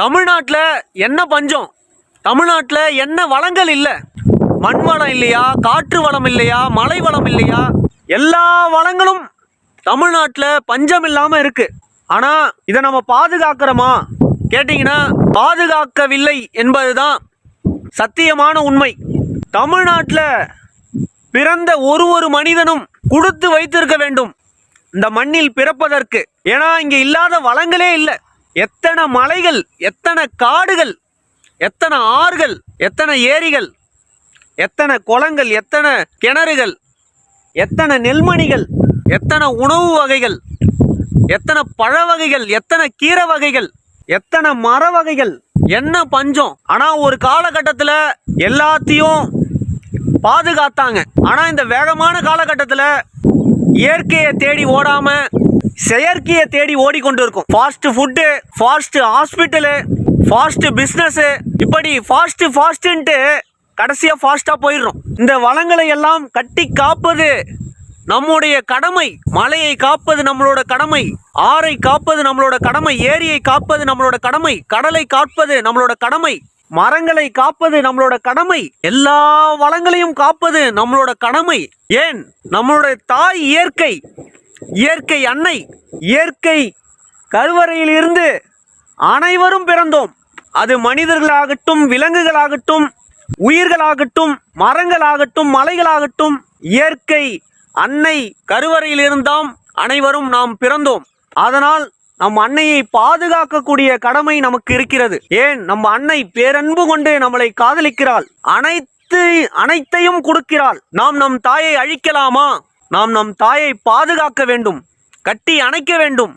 தமிழ்நாட்டில் என்ன பஞ்சம்? தமிழ்நாட்டில் என்ன வளங்கள் இல்லை? மண் வளம் இல்லையா? காற்று வளம் இல்லையா? மலை வளம் இல்லையா? எல்லா வளங்களும் தமிழ்நாட்டில் பஞ்சம் இல்லாமல் இருக்குது ஆனால் இதை நம்ம பாதுகாக்கிறோமா? கேட்டிங்கன்னா பாதுகாக்கவில்லை என்பது தான் சத்தியமான உண்மை. தமிழ்நாட்டில் பிறந்த ஒரு ஒரு மனிதனும் கொடுத்து வைத்திருக்க வேண்டும். இந்த மண்ணில் பிறப்பதற்கு. ஏன்னா இங்கே இல்லாத வளங்களே இல்லை. எத்தனை மலைகள் எத்தனை காடுகள் எத்தனை ஆறுகள் எத்தனை ஏரிகள் எத்தனை குளங்கள் எத்தனை கிணறுகள் எத்தனை நெல்மணிகள் எத்தனை உணவு வகைகள் எத்தனை பழ வகைகள் எத்தனை கீரை வகைகள் எத்தனை மர வகைகள் என்ன பஞ்சம். ஆனால் ஒரு காலகட்டத்தில் எல்லாத்தையும் பாதுகாத்தாங்க. ஆனால் இந்த வேகமான காலகட்டத்தில் இயற்கையை தேடி ஓடாமல் செயற்கையை தேடி ஓடிக்கொண்டு இருக்கும் fast food fast hospital fast business இப்படி ஃபாஸ்ட் ஃபாஸ்ட்டுன்ட்டு கடைசியா ஃபாஸ்டா போயிடுறோம். இந்த வளங்களை எல்லாம் கட்டி காப்பது நம்முடைய கடமை. மலையை காப்பது நம்மளோட கடமை. ஆறை காப்பது நம்மளோட கடமை. ஏரியை காப்பது நம்மளோட கடமை. கடலை காப்பது நம்மளோட கடமை. மரங்களை காப்பது நம்மளோட கடமை. எல்லா வளங்களையும் காப்பது நம்மளோட கடமை. ஏன்? நம்மளுடைய தாய் இயற்கை. இயற்கை அன்னை இயற்கை கருவறையில் இருந்து அனைவரும் பிறந்தோம். அது மனிதர்களாகட்டும் விலங்குகளாகட்டும் உயிர்களாகட்டும் மரங்களாகட்டும் மலைகளாகட்டும் இயற்கை அன்னை கருவறையில் இருந்தாம் அனைவரும் நாம் பிறந்தோம். அதனால் நம் அன்னையை பாதுகாக்கக்கூடிய கடமை நமக்கு இருக்கிறது. ஏன்? நம்ம அன்னை பேரன்பு கொண்டு நம்மளை காதலிக்கிறாள். அனைத்து அனைத்தையும் கொடுக்கிறாள். நாம் நம் தாயை அழிக்கலாமா? நாம் நம் தாயை பாதுகாக்க வேண்டும் கட்டி அணைக்க வேண்டும்.